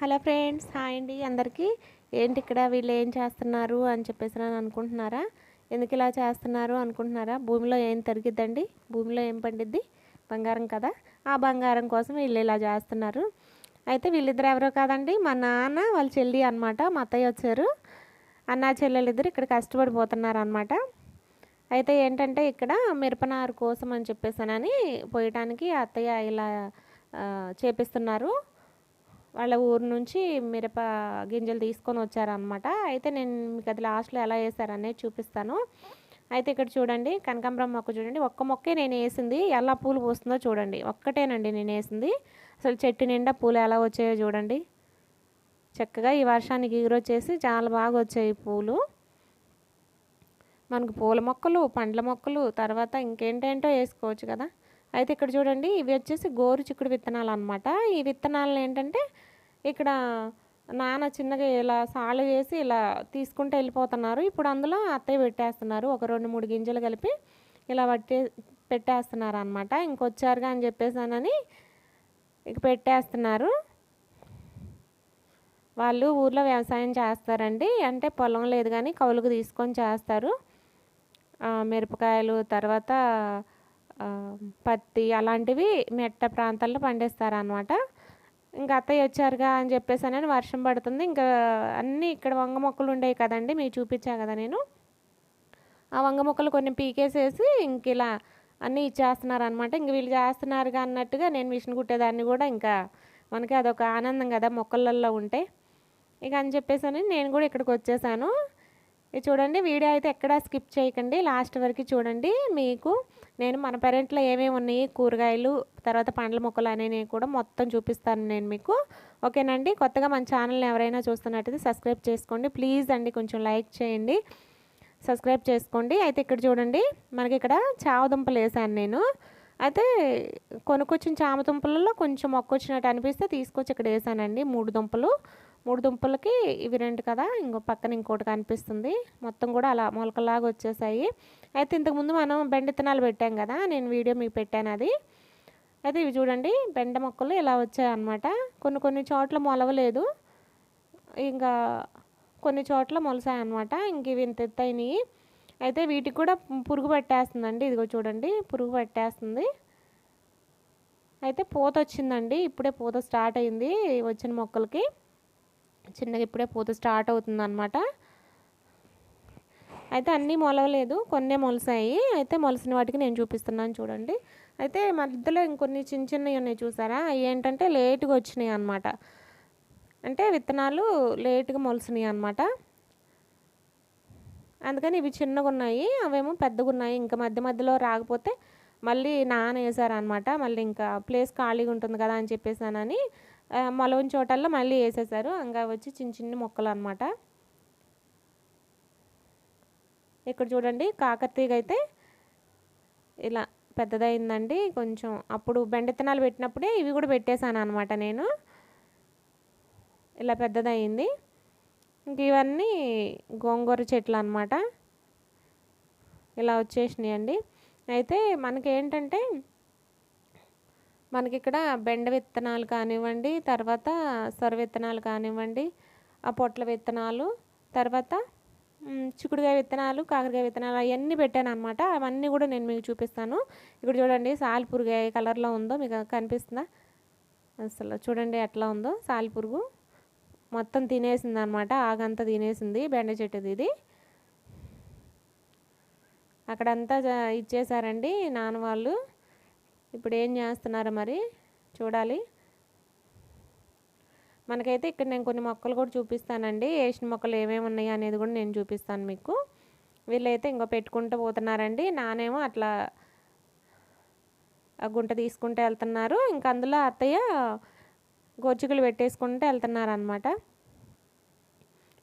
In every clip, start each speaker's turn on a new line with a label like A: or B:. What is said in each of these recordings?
A: Hello friends hi అండి. అందరికీ ఏంటి ఇక్కడ వీళ్ళు ఏం చేస్తున్నారు అని చెప్పేసి అని అనుకుంటున్నారా? ఎందుకు ఇలా చేస్తున్నారు అనుకుంటున్నారా? భూమిలో ఏం తరిగిద్దండి? భూమిలో ఏం పండిద్ది? బంగారం కదా. ఆ బంగారం కోసం వీళ్ళు ఇలా చేస్తున్నారు. అయితే వీళ్ళిద్దరు ఎవరో కాదండి మా నాన్న వాళ్ళ చెల్లి అనమాట మా అత్తయ్య వచ్చారు. అన్న చెల్లెలు ఇద్దరు ఇక్కడ కష్టపడిపోతున్నారు అనమాట అయితే ఏంటంటే ఇక్కడ మిరపనారు కోసం అని చెప్పేసానని పోయటానికి అత్తయ్య ఇలా చేపిస్తున్నారు. వాళ్ళ ఊరు నుంచి మిరప గింజలు తీసుకొని వచ్చారనమాట అయితే నేను మీకు అది లాస్ట్లో ఎలా వేసారనేది చూపిస్తాను. అయితే ఇక్కడ చూడండి కనకాంబరం మొక్క చూడండి. ఒక్క మొక్కే నేను వేసింది. ఎలా పూలు పూస్తుందో చూడండి. ఒక్కటేనండి నేను వేసింది. అసలు చెట్టు నిండా పూలు ఎలా వచ్చాయో చూడండి. చక్కగా ఈ వర్షానికి ఎగురొచ్చేసి చాలా బాగా వచ్చాయి పూలు. మనకు పూల మొక్కలు పండ్ల మొక్కలు తర్వాత ఇంకేంటేంటో వేసుకోవచ్చు కదా. అయితే ఇక్కడ చూడండి ఇవి వచ్చేసి గోరు చిక్కుడు విత్తనాలు అనమాట ఈ విత్తనాలు ఏంటంటే ఇక్కడ నాన్న చిన్నగా ఇలా సాలు చేసి ఇలా తీసుకుంటూ వెళ్ళిపోతున్నారు. ఇప్పుడు అందులో అత్తయ్య పెట్టేస్తున్నారు. ఒక రెండు మూడు గింజలు కలిపి ఇలా పట్టే పెట్టేస్తున్నారు అనమాట ఇంకొచ్చారుగా అని చెప్పేసానని ఇక పెట్టేస్తున్నారు. వాళ్ళు ఊర్లో వ్యవసాయం చేస్తారండి. అంటే పొలం లేదు కానీ కౌలుకు తీసుకొని చేస్తారు. మిరపకాయలు తర్వాత పత్తి అలాంటివి మెట్ట ప్రాంతాల్లో పండిస్తారు అనమాట ఇంకా అత్తయ్య వచ్చారుగా అని చెప్పేసి అని వర్షం పడుతుంది. ఇంకా అన్నీ ఇక్కడ వంగ మొక్కలు ఉండేవి కదండి మీకు చూపించా కదా నేను. ఆ వంగ మొక్కలు కొన్ని పీకేసేసి ఇంక ఇలా అన్నీ ఇచ్చేస్తున్నారు అనమాట ఇంక వీళ్ళు చేస్తున్నారుగా అన్నట్టుగా నేను మిషన్ కుట్టేదాన్ని కూడా ఇంకా మనకి అదొక ఆనందం కదా మొక్కలలో ఉంటే. ఇక అని చెప్పేసి అని నేను కూడా ఇక్కడికి వచ్చేసాను. చూడండి వీడియో అయితే ఎక్కడా స్కిప్ చేయకండి. లాస్ట్ వరకు చూడండి మీకు. నేను మన పెరట్లో ఏమేమి ఉన్నాయి? కూరగాయలు తర్వాత పండ్ల మొక్కలు అనేవి కూడా మొత్తం చూపిస్తాను నేను మీకు. ఓకేనండి? కొత్తగా మన ఛానల్ని ఎవరైనా చూస్తున్నట్టయితే సబ్స్క్రైబ్ చేసుకోండి. ప్లీజ్ అండి కొంచెం లైక్ చేయండి. సబ్స్క్రైబ్ చేసుకోండి. అయితే ఇక్కడ చూడండి మనకి ఇక్కడ చావదుంపలు వేసాను నేను. అయితే కొనుక్కొచ్చిన చామ దుంపలలో కొంచెం మొక్క వచ్చినట్టు అనిపిస్తే తీసుకొచ్చి ఇక్కడ వేసానండి మూడు దుంపలు. మూడు దుంపలకి ఇవి రెండు కదా ఇంకో పక్కన ఇంకోటి కనిపిస్తుంది. మొత్తం కూడా అలా మొలకలాగా వచ్చేసాయి. అయితే ఇంతకుముందు మనం బెండ ఇత్తనాలు పెట్టాం కదా నేను వీడియో మీకు పెట్టాను అది. అయితే ఇవి చూడండి బెండ మొక్కలు ఇలా వచ్చాయి అన్నమాట కొన్ని కొన్ని చోట్ల మొలవలేదు. ఇంకా కొన్ని చోట్ల మొలసాయి అన్నమాట ఇంక ఇవి ఇంత ఎత్తైనవి అయితే వీటికి కూడా పురుగు పట్టేస్తుందండి. ఇదిగో చూడండి పురుగు పట్టేస్తుంది. అయితే పూత వచ్చిందండి. ఇప్పుడే పూత స్టార్ట్ అయింది వచ్చిన మొక్కలకి. చిన్నగా ఇప్పుడే పూత స్టార్ట్ అవుతుంది అనమాట అయితే అన్నీ మొలవలేదు కొన్నే మొలసాయి. అయితే మొలసిన వాటికి నేను చూపిస్తున్నాను చూడండి. అయితే మధ్యలో ఇంకొన్ని చిన్న చిన్నవి ఉన్నాయి చూసారా? అవి ఏంటంటే లేటుగా వచ్చినాయి అనమాట అంటే విత్తనాలు లేటుగా మొలిసినాయి అనమాట అందుకని ఇవి చిన్నగా ఉన్నాయి అవేమో పెద్దగా ఉన్నాయి. ఇంకా మధ్య మధ్యలో రాకపోతే మళ్ళీ నానేసారనమాట మళ్ళీ ఇంకా ప్లేస్ ఖాళీగా ఉంటుంది కదా అని చెప్పేసానని మొలవని చోటల్లో మళ్ళీ వేసేసారు. ఇంకా వచ్చి చిన్న చిన్న మొక్కలు అనమాట ఇక్కడ చూడండి కాకతీగ అయితే ఇలా పెద్దదైందండి. కొంచెం అప్పుడు బెండెత్తనాలు పెట్టినప్పుడే ఇవి కూడా పెట్టేశాను అనమాట నేను. ఇలా పెద్దదయింది ఇంక ఇవన్నీ గోంగూర చెట్లు అనమాట ఇలా వచ్చేసినాయండి. అయితే మనకి ఏంటంటే మనకి ఇక్కడ బెండ విత్తనాలు కానివ్వండి తర్వాత సొర విత్తనాలు కానివ్వండి ఆ పొట్ల విత్తనాలు తర్వాత చిక్కుడుకాయ విత్తనాలు కాకరకాయ విత్తనాలు అవన్నీ పెట్టాను అనమాట అవన్నీ కూడా నేను మీకు చూపిస్తాను. ఇక్కడ చూడండి సాలిపురుగు ఏ కలర్లో ఉందో మీకు కనిపిస్తుందా? అసలు చూడండి ఎట్లా ఉందో సాలిపురుగు మొత్తం తినేసింది అనమాట ఆగంతా తినేసింది బెండ చెట్టుది ఇది. అక్కడంతా ఇచ్చేసారండి నాన్న వాళ్ళు. ఇప్పుడు ఏం చేస్తున్నారో మరి చూడాలి. మనకైతే ఇక్కడ నేను కొన్ని మొక్కలు కూడా చూపిస్తానండి. వేసిన మొక్కలు ఏమేమి ఉన్నాయి అనేది కూడా నేను చూపిస్తాను మీకు. వీళ్ళైతే ఇంకో పెట్టుకుంటూ పోతున్నారండి. నానేమో అట్లా ఆ గుంట తీసుకుంటూ వెళ్తున్నారు. ఇంకా అందులో అత్తయ్య గొచ్చుకులు పెట్టేసుకుంటూ వెళ్తున్నారు అనమాట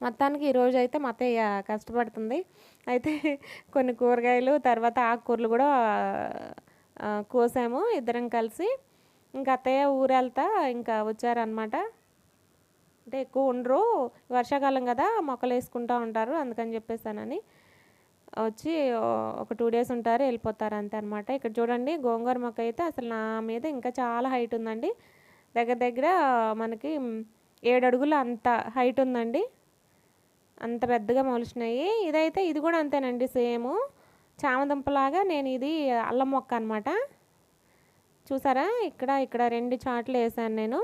A: మొత్తానికి ఈరోజు అయితే మా అత్తయ్య కష్టపడుతుంది. అయితే కొన్ని కూరగాయలు తర్వాత ఆకుకూరలు కూడా కోసాము ఇద్దరం కలిసి. ఇంకా అత్తయ్య ఊరెళ్తా ఇంకా వచ్చారనమాట అంటే ఎక్కువ ఉండరు వర్షాకాలం కదా మొక్కలు వేసుకుంటూ ఉంటారు అందుకని చెప్పేసానని. వచ్చి ఒక టూ డేస్ ఉంటారు వెళ్ళిపోతారు అంతే అనమాట ఇక్కడ చూడండి గోంగూర మొక్క అయితే అసలు నా మీద ఇంకా చాలా హైట్ ఉందండి. దగ్గర దగ్గర మనకి ఏడు అడుగులు అంత హైట్ ఉందండి. అంత పెద్దగా మొలిచినాయి. ఇదైతే ఇది కూడా అంతేనండి సేమ్. చామదుంపలాగా నేను ఇది అల్లం మొక్క అనమాట చూసారా? ఇక్కడ ఇక్కడ రెండు చాట్లు వేసాను నేను.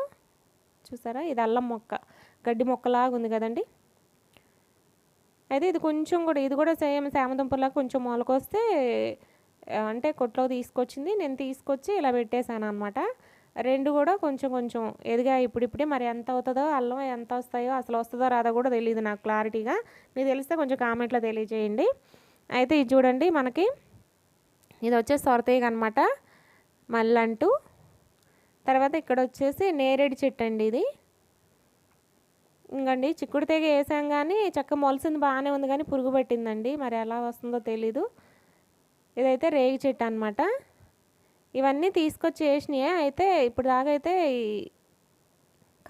A: చూసారా? ఇది అల్లం మొక్క. గడ్డి మొక్కలాగా ఉంది కదండి. అయితే ఇది కొంచెం కూడా ఇది కూడా సేమ్ చామదుంపలాగా కొంచెం మొలకొస్తే అంటే కొట్లో తీసుకొచ్చింది. నేను తీసుకొచ్చి ఇలా పెట్టేశాను అనమాట రెండు కూడా కొంచెం కొంచెం ఎదిగా ఇప్పుడిప్పుడే. మరి ఎంత అవుతుందో అల్లం ఎంత వస్తాయో అసలు వస్తుందో రాదో కూడా తెలియదు నాకు క్లారిటీగా. మీకు తెలిస్తే కొంచెం కామెంట్లో తెలియజేయండి. అయితే ఇది చూడండి మనకి ఇది వచ్చేసి సొరతీగ అనమాట మల్లంటూ. తర్వాత ఇక్కడ వచ్చేసి నేరేడు చెట్టు అండి ఇది. ఇంకండి చిక్కుడు తీగ వేసాం కానీ చక్క మొలిసింది బాగానే ఉంది కానీ పురుగు పట్టిందండి. మరి ఎలా వస్తుందో తెలీదు. ఇదైతే రేగి చెట్టు అనమాట ఇవన్నీ తీసుకొచ్చి వేసినాయి. అయితే ఇప్పుడు దాకా అయితే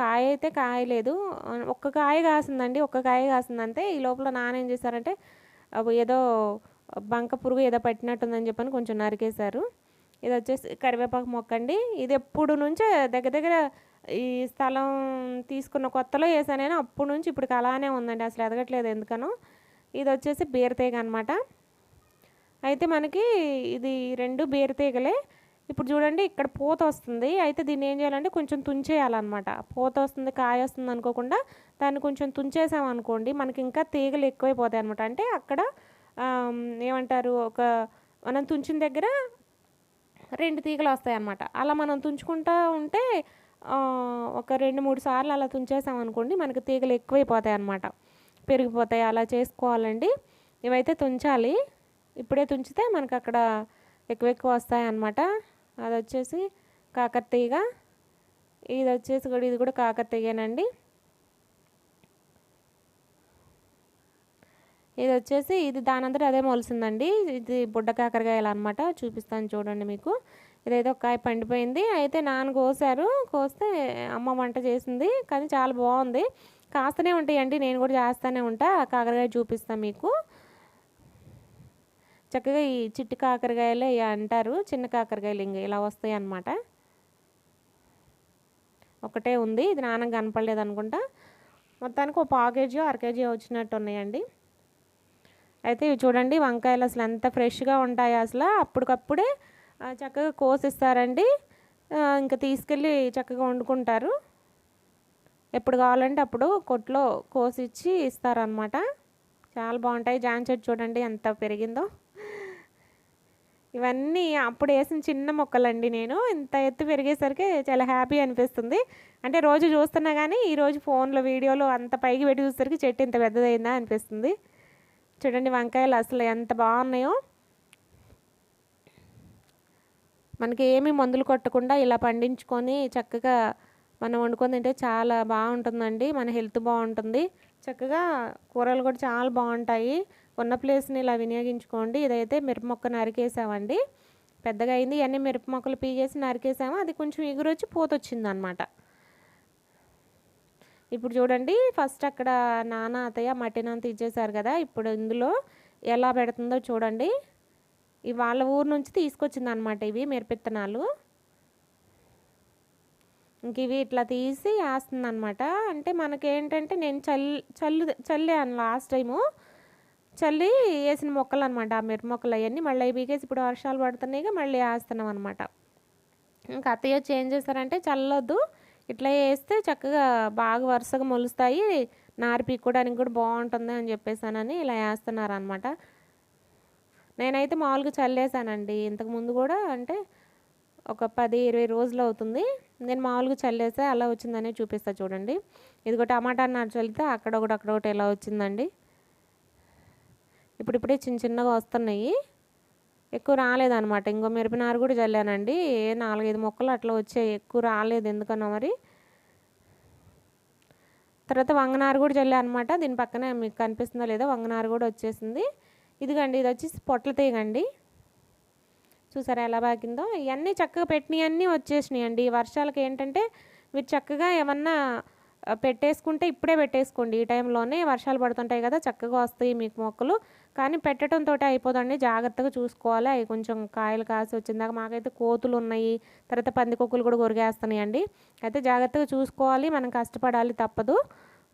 A: కాయ అయితే కాయలేదు. ఒక్క కాయ కాసిందండి. ఒక్క కాయ కాసిందంటే ఈ లోపల నాన్న ఏం చేశారంటే ఏదో బంక పురుగు ఏదో పట్టినట్టుందని చెప్పని కొంచెం నరికేశారు. ఇది వచ్చేసి కరివేపాకు మొక్క అండి. ఇది ఎప్పుడు నుంచే దగ్గర దగ్గర ఈ స్థలం తీసుకున్న కొత్తలో వేసాను అప్పుడు అప్పటి నుంచి ఇప్పుడు అలానే ఉందండి. అసలు ఎదగట్లేదు ఎందుకనో. ఇది వచ్చేసి బీరతీగ అనమాట అయితే మనకి ఇది రెండు బీరతీగలే. ఇప్పుడు చూడండి ఇక్కడ పూత వస్తుంది. అయితే దీన్ని ఏం చేయాలంటే కొంచెం తుంచేయాలన్నమాట. పూత వస్తుంది కాయ వస్తుంది అనుకోకుండా దాన్ని కొంచెం తుంచేసామనుకోండి మనకి ఇంకా తీగలు ఎక్కువైపోతాయి అనమాట అంటే అక్కడ ఏమంటారు ఒక మనం తుంచిన దగ్గర రెండు తీగలు వస్తాయి అన్నమాట. అలా మనం తుంచుకుంటూ ఉంటే ఒక రెండు మూడు సార్లు అలా తుంచేసామనుకోండి మనకి తీగలు ఎక్కువైపోతాయి అన్నమాట. పెరిగిపోతాయి. అలా చేసుకోవాలండి. ఇవైతే తుంచాలి. ఇప్పుడే తుంచితే మనకు అక్కడ ఎక్కువ ఎక్కువ వస్తాయి అన్నమాట. అది వచ్చేసి కాకర తీగ ఇది వచ్చేసి కూడా ఇది కూడా కాకర తీగేనండి ఇది వచ్చేసి ఇది దానంతట అదే మొలిసిందండి. ఇది బుడ్డ కాకరకాయలు అనమాట చూపిస్తాను చూడండి మీకు. ఇదైతే ఒక కాయ పండిపోయింది. అయితే నాన్న కోసారు. కోస్తే అమ్మ వంట చేసింది. కానీ చాలా బాగుంది. కాస్తూనే ఉంటాయండి. నేను కూడా చేస్తూనే ఉంటా. ఆ కాకరకాయ చూపిస్తాను మీకు. చక్కగా ఈ చిట్టి కాకరకాయలే అంటారు. చిన్న కాకరకాయలు ఇంక ఇలా వస్తాయి అన్నమాట. ఒకటే ఉంది. ఇది నాన్న కనపడలేదు అనుకుంటా. మొత్తానికి ఒక పావు కేజీ అర కేజీ వచ్చినట్టు ఉన్నాయండి. అయితే ఇవి చూడండి వంకాయలు అసలు ఎంత ఫ్రెష్గా ఉంటాయి అసలు. అప్పటికప్పుడే చక్కగా కోసిస్తారండి. ఇంకా తీసుకెళ్ళి చక్కగా వండుకుంటారు. ఎప్పుడు కావాలంటే అప్పుడు కొట్లో కోసిచ్చి ఇస్తారనమాట చాలా బాగుంటాయి. జాన్ చెట్టు చూడండి ఎంత పెరిగిందో. ఇవన్నీ అప్పుడు వేసిన చిన్న మొక్కలండి నేను. ఇంత ఎత్తు పెరిగేసరికి చాలా హ్యాపీ అనిపిస్తుంది. అంటే రోజు చూస్తున్నా కానీ ఈరోజు ఫోన్లో వీడియోలో అంత పైకి పెట్టి చూసేసరికి చెట్టు ఇంత పెద్దదైందా అనిపిస్తుంది. చూడండి వంకాయలు అసలు ఎంత బాగున్నాయో. మనకి ఏమీ మందులు కొట్టకుండా ఇలా పండించుకొని చక్కగా మనం వండుకొని తింటే చాలా బాగుంటుందండి. మన హెల్త్ బాగుంటుంది. చక్కగా కూరలు కూడా చాలా బాగుంటాయి. ఉన్న ప్లేస్ని ఇలా వినియోగించుకోండి. ఇదైతే మిరప మొక్క నరికేసామండి పెద్దగా అయింది. ఇవన్నీ మిరప మొక్కలు పీగేసి నరికేసాము. అది కొంచెం ఎగురొచ్చి పూత వచ్చిందనమాట ఇప్పుడు చూడండి. ఫస్ట్ అక్కడ నాన్న అతయ్య మట్టినంత ఇచ్చేసారు కదా. ఇప్పుడు ఇందులో ఎలా పెడుతుందో చూడండి. వాళ్ళ ఊరు నుంచి తీసుకొచ్చింది అనమాట ఇవి మిరపిత్తనాలు. ఇంక ఇవి ఇట్లా తీసి వేస్తుంది అనమాట అంటే మనకేంటంటే నేను చల్ చల్లు చల్లాను లాస్ట్ టైము చల్లి వేసిన మొక్కలు అనమాట ఆ మిరప మొక్కలు అవన్నీ మళ్ళీ అవి ఇప్పుడు వర్షాలు పడుతున్నాయి మళ్ళీ వేస్తున్నాం అనమాట ఇంకా అత్తయ్య వచ్చి ఏం చేస్తారంటే చల్లొద్దు ఇట్లా వేస్తే చక్కగా బాగా వరుసగా మొలుస్తాయి నారు పీక్కోవడానికి కూడా బాగుంటుంది అని చెప్పేసానని ఇలా వేస్తున్నారు అనమాట నేనైతే మామూలుగా చల్లేసానండి. ఇంతకు ముందు కూడా అంటే ఒక పది ఇరవై రోజులు అవుతుంది. నేను మామూలుగా చల్లేసా అలా వచ్చిందని చూపిస్తా చూడండి. ఇదిగో టమాటా నారు చల్లితే అక్కడ ఒకటి అక్కడ ఒకటి ఎలా వచ్చిందండి. ఇప్పుడిప్పుడే చిన్న చిన్నగా వస్తున్నాయి. ఎక్కువ రాలేదన్నమాట. ఇంకో మిరపనారు కూడా చల్లానండి. ఏ నాలుగైదు మొక్కలు అట్లా వచ్చాయి. ఎక్కువ రాలేదు. ఎందుకన్నా మరి. తర్వాత వంగనారు కూడా చల్లే అనమాట దీని పక్కన మీకు కనిపిస్తుందో లేదో వంగనారు కూడా వచ్చేసింది. ఇదిగండి ఇది వచ్చి పొట్ల తీగండి. చూసారా ఎలా బాగిందో? ఇవన్నీ చక్కగా పెట్టినవి అన్నీ వచ్చేసినాయి అండి ఈ వర్షాలకి ఏంటంటే మీరు చక్కగా ఏమన్నా పెట్టేసుకుంటే ఇప్పుడే పెట్టేసుకోండి. ఈ టైంలోనే వర్షాలు పడుతుంటాయి కదా చక్కగా వస్తాయి మీకు మొక్కలు. కానీ పెట్టడంతో అయిపోదండి. జాగ్రత్తగా చూసుకోవాలి. అవి కొంచెం కాయలు కాసి వచ్చిందాక మాకైతే కోతులు ఉన్నాయి. తర్వాత పందికొక్కులు కూడా కొరిగేస్తున్నాయండి. అయితే జాగ్రత్తగా చూసుకోవాలి. మనం కష్టపడాలి తప్పదు.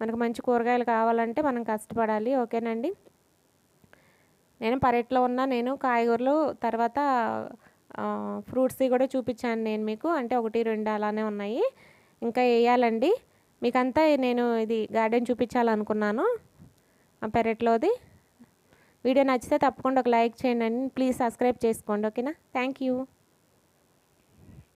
A: మనకు మంచి కూరగాయలు కావాలంటే మనం కష్టపడాలి. ఓకేనండి? నేను పరెట్లో ఉన్న నేను కాయగూరలు తర్వాత ఫ్రూట్స్ కూడా చూపించాను నేను మీకు. అంటే ఒకటి రెండు అలానే ఉన్నాయి. ఇంకా వేయాలండి. మీకంతా నేను ఇది గార్డెన్ చూపించాలనుకున్నాను ఆ పెరట్లోది వీడియో నచ్చితే తప్పకుండా ఒక లైక్ చేయండి ప్లీజ్ సబ్స్క్రైబ్ చేసుకోండి ఓకేనా? Thank you.